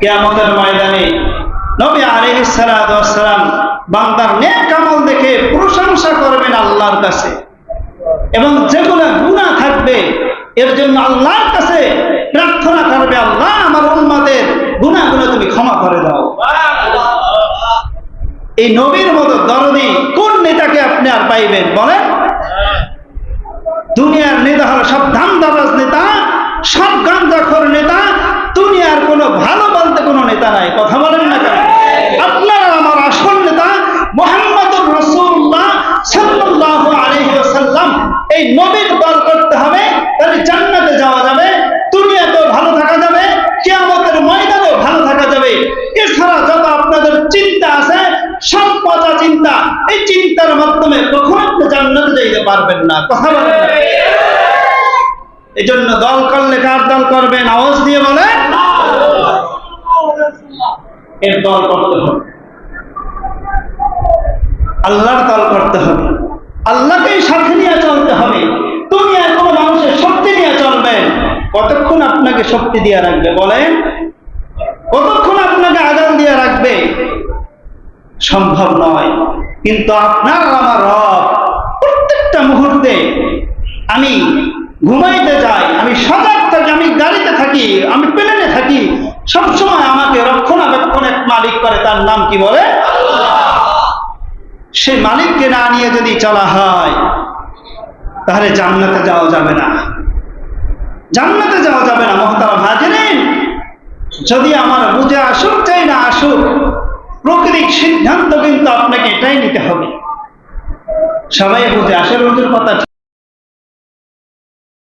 কেয়ামতের ময়দানে নবী আলাইহিস সালাম বান্দার নেক আমল দেখে প্রশংসা করবেন আল্লাহর কাছে। এবং যেগুলো গুনাহ থাকবে, এর জন্য আল্লাহর কাছে প্রার্থনা করবে আল্লাহ, আমার উম্মতের গুনাহগুলো তুমি ক্ষমা করে দাও। এই নবীর মতো দরদি কোন নেতাকে আপনি আর পাইবেন বলেন? দুনিয়ার নেতা হলো সব চিন্তার মাধ্যমে কখনো আপনি জান্নাতে যাইতে পারবেন না। কথা বলেন এই জন্য দল করলে কার দল করবেন? আওয়াজ দিয়ে বলে এর দল করতে হবে। আল্লাহর দল করতে হবে। আল্লাহকেই সাথে নিয়ে চলতে হবে। তুমি কোনো মানুষের শক্তি নিয়ে চলবেন কতক্ষণ আপনাকে শক্তি দিয়ে রাখবে বলেন? কতক্ষণ আপনাকে আগাল দিয়ে রাখবে? সম্ভব নয়। কিন্তু আপনার আমার রব প্রত্যেকটা মুহূর্তে আমি ঘুমাইতে যাই, আমি সজাগ থাকি, আমি গাড়িতে থাকি, আমি প্লেনে থাকি, সবসময় আমাকে রক্ষণাবেক্ষণ এক মালিক করে, তার নাম কি বলে? সে মালিককে না নিয়ে যদি চলা হয়, তাহলে জান্নাতে যাওয়া যাবে না। জান্নাতে যাওয়া যাবে না মহতারা ভাজেন যদি আমার বুঝে আসুক, চাই না আসুক, প্রকৃতিক সিদ্ধান্ত কিন্তু আপনাকে এটাই নিতে হবে। সবাই বলতে আসে রোজের কথা